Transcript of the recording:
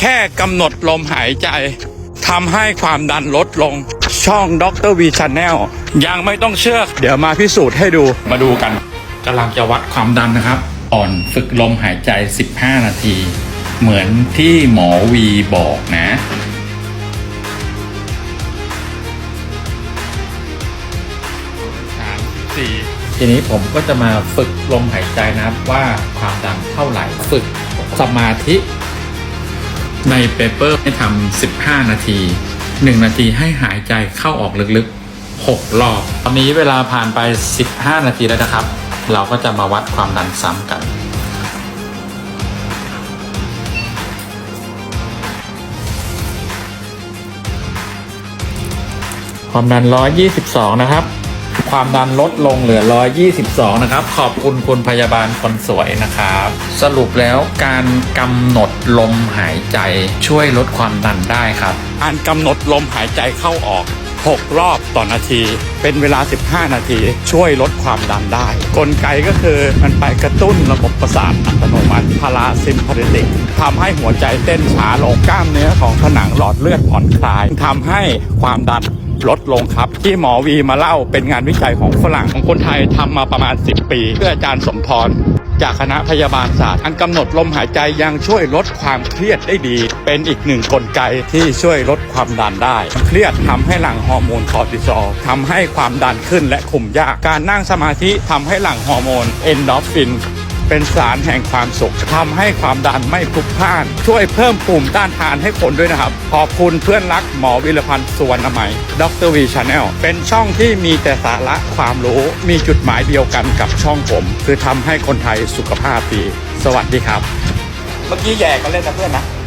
แค่กำหนดลมหายใจทำให้ความดันลดลงช่องด็อกเตอร์วีช n แนลยังไม่ต้องเชื่อ เดี๋ยวมาพิสูจน์ให้ดูมาดูกันกำลังจะวัดความดันนะครับ อ่อนฝึกลมหายใจ 15 นาที เหมือนที่หมอวีบอกนะสามสี่ทีนี้ผมก็จะมาฝึกลมหายใจนะครับว่าความดันเท่าไหร่ ฝึกสมาธิ ในเปเปอร์ให้ทำ15 นาที 1 นาทีให้หายใจเข้าออกลึกๆ 6 รอบ ตอนนี้เวลาผ่านไป 15 นาทีแล้วนะครับ เราก็จะมาวัดความดันซ้ำกันความดัน 122 นะครับ ความดันลดลงเหลือ 122 นะครับ ขอบคุณคุณพยาบาลคนสวยนะครับ สรุปแล้วการกำหนดลมหายใจช่วยลดความดันได้ครับ การกำหนดลมหายใจเข้าออก 6 รอบต่อนาที เป็นเวลา 15 นาที ช่วยลดความดันได้ กลไกก็คือมันไปกระตุ้นระบบประสาทอัตโนมัติพาราซิมพาริติกทำให้หัวใจเต้นช้าลงกล้ามเนื้อของผนังหลอดเลือดผ่อนคลายทำให้ความดัน ลดลงครับ ที่หมอวีมาเล่าเป็นงานวิจัยของฝรั่งของคนไทยทำมาประมาณ 10 ปีเพื่ออาจารย์สมพรจากคณะพยาบาลศาสตร์การกำหนดลมหายใจยังช่วยลดความเครียดได้ดี เป็นอีกหนึ่งกลไกที่ช่วยลดความดันได้ เครียดทำให้หลั่งฮอร์โมนคอร์ติซอลทำให้ความดันขึ้นและคุมยากการนั่งสมาธิทำให้หลั่งฮอร์โมนเอนโดรฟิน เป็นสารแห่งความสุขทำให้ความดันไม่พลุกพล่าน ช่วยเพิ่มภูมิต้านทานให้คนด้วยนะครับ ขอบคุณเพื่อนรักหมอวิรพันธ์สุวรรณมัยดรวีชาแนลเป็นช่องที่มีแต่สาระความรู้มีจุดหมายเดียวกันกับช่องผม คือทำให้คนไทยสุขภาพดี สวัสดีครับ เมื่อกี้แย่กันเล่นนะเพื่อนนะ